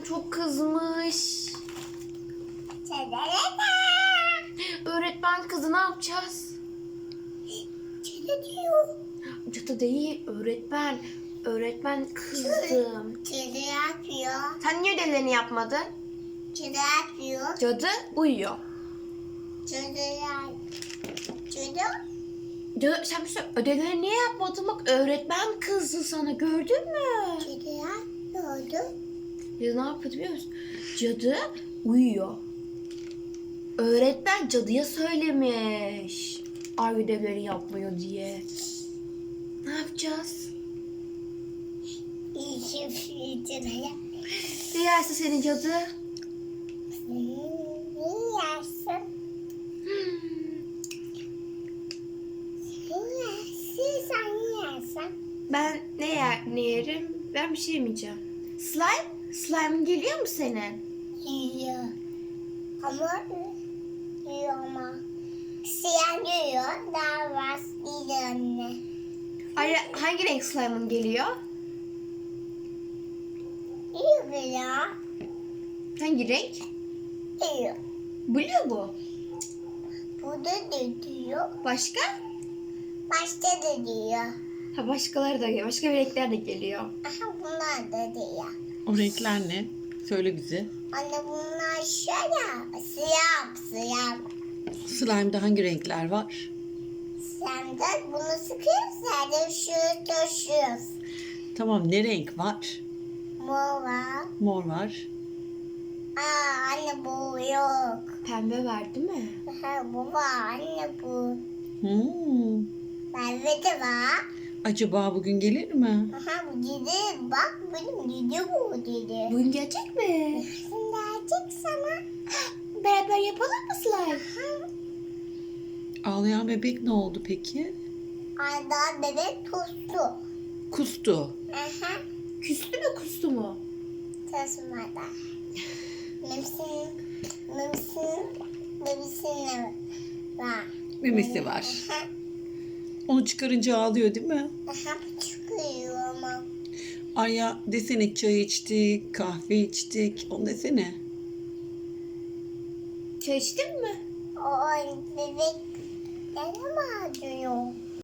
Çok kızmış. Öğretmen kızı ne yapacağız? Çene diyor. Cadı değil öğretmen. Öğretmen kızım. Çene yapıyor. Sen niye ödevlerini yapmadın? Çene yapıyor. Cadı uyuyor. Çene yap. Çene Cadı sen bir şey ödevlerini niye yapmadın? Bak öğretmen kızdı sana gördün mü? çene yapıyordu. Ya ne yapıyordu biliyor musun? Cadı uyuyor. Öğretmen cadıya söylemiş. Ay ödevleri yapmıyor diye. Ne yapacağız? Ne yerse senin cadı? İyi yersin. Yersin. Sen iyi yersin. Ben ne yer ne yerim? Ben bir şey yemeyeceğim. Slime? Slime geliyor mu senin? Yiyor. Ama yiyor ama. Siyah yiyor. Daha var. İyi anne. Ay, hangi renk slime'ın geliyor? İyi ya. Hangi renk? İyi. Blue bu. Burada da diyor. Başka? Başta da diyor. Ha başkaları da geliyor. Başka renkler de geliyor. Aha bunlar da diyor. O renkler ne? Söyle bize. Anne bunlar şöyle. Siyah siyah. Slime'da hangi renkler var? Sen de bunu sıkıyoruz. De şu taşıyoruz. Tamam ne renk var? Mor var. Mor var. Aa anne bu yok. Pembe var değil mi? Aha, bu var anne bu. Hmm. Mavi de var. Acaba bugün gelir mi? Aha bu dedi. Bak benim dedi bu dedi. Bugün gelecek mi? Şimdi açık sana. Beraber yapalım mı slime? Ağlayan bebek ne oldu peki? Arda bebek kustu. Kustu. Aha. Küstü mü kustu mu? Tasmada. Memsin, memsin, memsin var. Memesi var. Aha, Onu çıkarınca ağlıyor değil mi? aha çıkıyor ama. Arya desene çay içtik, kahve içtik. Onu desene. Çay içtin mi? O bebek ne mi acıyor?